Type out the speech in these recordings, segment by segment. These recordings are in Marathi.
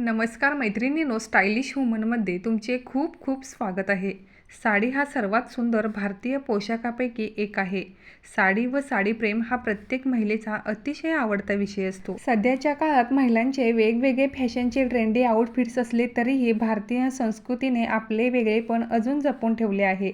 नमस्कार मैत्रिणींनो स्टायलिश वुमनमध्ये तुमचे खूप खूप स्वागत आहे. साडी हा सर्वात सुंदर भारतीय पोशाखापैकी एक आहे. साडी व साडी प्रेम हा प्रत्येक महिलेचा अतिशय आवडता विषय असतो. सध्याच्या काळात महिलांचे वेगवेगळे फॅशनचे ट्रेंडी आउटफिट्स असले तरीही भारतीय संस्कृतीने आपले वेगळेपण अजून जपून ठेवले आहे.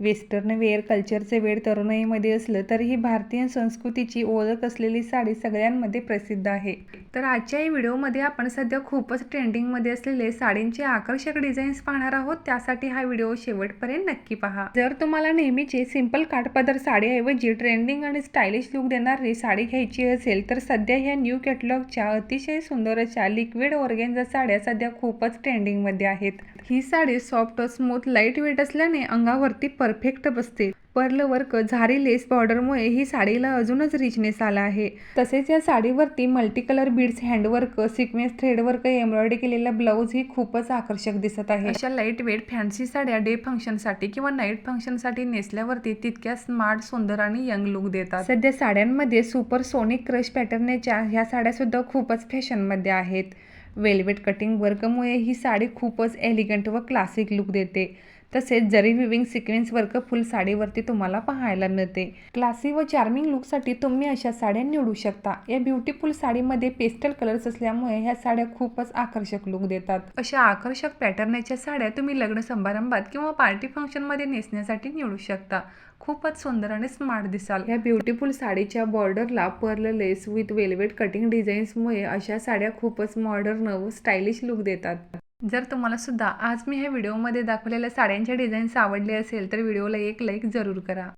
वेस्टर्न वेअर कल्चरचे वेळ तरुणाईमध्ये असलं तरीही भारतीय संस्कृतीची ओळख असलेली साडी सगळ्यांमध्ये प्रसिद्ध आहे. तर आजच्या या व्हिडिओमध्ये आपण सध्या खूपच ट्रेंडिंगमध्ये असलेले साडींचे आकर्षक डिझाईन्स पाहणार आहोत. त्यासाठी हा व्हिडिओ शेवटपर्यंत नक्की पहा. जर तुम्हाला नेहमीचे सिंपल काठपदर साडीऐवजी ट्रेंडिंग आणि स्टायलिश लुक देणारी साडी घ्यायची असेल तर सध्या ह्या न्यू कॅटलॉगच्या अतिशय सुंदर अशा लिक्विड ऑर्गेन्झा साड्या सध्या खूपच ट्रेंडिंगमध्ये आहेत. ही sari soft smooth light weight असल्याने अंगावरती परफेक्ट बसते. पर्ल वर्क झारी लेस बॉर्डरमुळे ही साडीला अजूनच रिचनेस आला आहे. तसेच या साडीवरती multi colour beads handwork sequence threadwork embroidery केलेला ब्लाऊज ही खूपच आकर्षक दिसत आहे. अशा लाइट वेट फॅन्सी साड्या डे फंक्शनसाठी किंवा नाईट फंक्शनसाठी नेसल्यावरती तितक्या स्मार्ट सुंदर आणि यंग लुक देतात. सध्या साड्यांमध्ये सुपर सोनिक क्रश पॅटर्नच्या ह्या साड्या सुद्धा खूपच फॅशनमध्ये आहेत. वेल्वेट कटिंग वर्कमुळे ही साडी खूपच एलिगंट व क्लासिक लुक देते. तसेच zari weaving sequence work full साडीवरती तुम्हाला पाहायला मिळते. क्लासी व चार्मिंग लुकसाठी तुम्ही अशा साड्या निवडू शकता. या ब्युटीफुल साडीमध्ये पेस्टल कलर्स असल्यामुळे ह्या साड्या खूपच आकर्षक लुक देतात. अशा आकर्षक पॅटर्नच्या साड्या तुम्ही लग्न समारंभात किंवा पार्टी फंक्शनमध्ये नेसण्यासाठी निवडू शकता. खूपच सुंदर आणि स्मार्ट दिसाल. या ब्युटिफुल साडीच्या बॉर्डरला pearl lace with velvet cutting डिझाईन्समुळे अशा साड्या खूपच मॉडर्न व स्टायलिश लुक देतात. जर तुम्हाला सुद्धा आज मी ह्या व्हिडिओमध्ये दाखवलेल्या साड्यांच्या डिझाईन्स आवडले असेल तर व्हिडिओला एक लाईक जरूर करा.